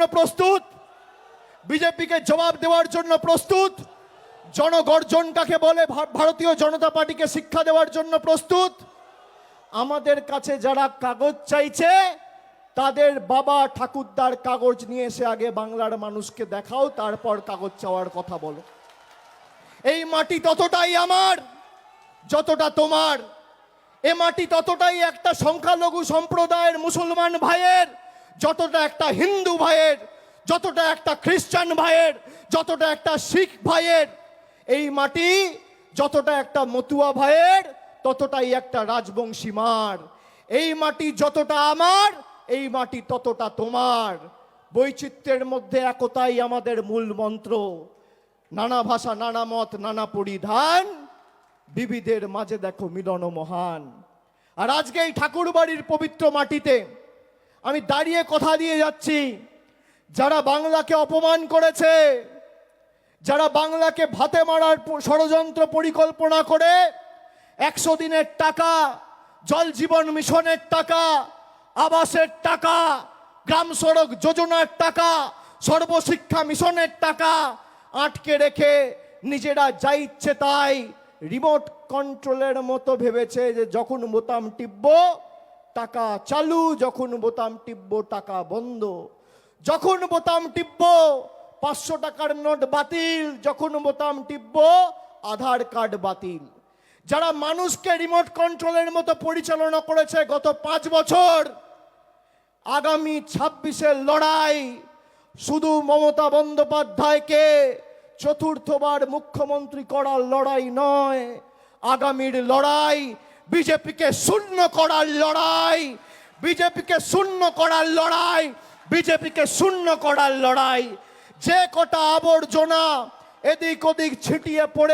জন্য প্রস্তুত। বিজেপিকে জবাব দেওয়ার জন্য প্রস্তুত। জনগর্জন কাকে বলে ভারতীয় জনতা পার্টিকে শিক্ষা দেওয়ার জন্য প্রস্তুত। আমাদের কাছে যারা কাগজ চাইছে, তাদের বাবা ঠাকুরদার কাগজ নিয়ে এসে আগে বাংলার মানুষকে দেখাও, তারপর কাগজ চাওয়ার কথা বলো। এই মাটি ততটাই আমার, যতটা তোমার। এ মাটি ততটাই একটা সংখ্যালঘু সম্প্রদায়ের মুসলমান ভাইয়ের যতটা একটা হিন্দু ভাইয়ের, যতটা একটা খ্রিস্টান ভাইয়ের, যতটা একটা শিখ ভাইয়ের, এই মাটি যতটা একটা মতুয়া ভাইয়ের, ততটাই একটা রাজবংশী মার। এই মাটি যতটা আমার, এই মাটি ততটা তোমার। বৈচিত্র্যের মধ্যে একতাই আমাদের মূল মন্ত্র। নানা ভাষা, নানা মত, নানা পরিধান বিবিধের মাঝে দেখো মিলন মহান। আর আজকে এই ঠাকুর বাড়ির পবিত্র মাটিতে আমি দাঁড়িয়ে কথা দিয়ে যাচ্ছি। যারা বাংলাকে অপমান করেছে, যারা বাংলাকে ভাতে মারার ষড়যন্ত্র পরিকল্পনা করে, একশো দিনের টাকা, জল জীবন মিশনের টাকা, আবাসের টাকা, গ্রাম সড়ক যোজনার টাকা, সর্বশিক্ষা মিশনের টাকা আটকে রেখে নিজেরা যা ইচ্ছে তাই রিমোট কন্ট্রোলের মতো ভেবেছে যে যখন বোতাম টিপব টাকা চালু, যখন বোতাম টিপব, টাকা বন্ধ। যখন বোতাম টিপব, পাঁচশো টাকার নোট বাতিল। যখন বোতাম টিপব, আধার কার্ড বাতিল। যারা মানুষকে রিমোট কন্ট্রোলের মতো পরিচালনা করেছে গত পাঁচ বছর, আগামী ছাব্বিশের লড়াই শুধু মমতা বন্দ্যোপাধ্যায়কে চতুর্থবার মুখ্যমন্ত্রী করার লড়াই নয়, আগামীর লড়াই বিজেপিকে শূন্য করার লড়াই, বিজেপিকে শূন্য করার লড়াই, বিজেপিকে শূন্য করার লড়াই। যে কটা আবর্জনা এদিক ওদিক ছিটিয়ে পড়ে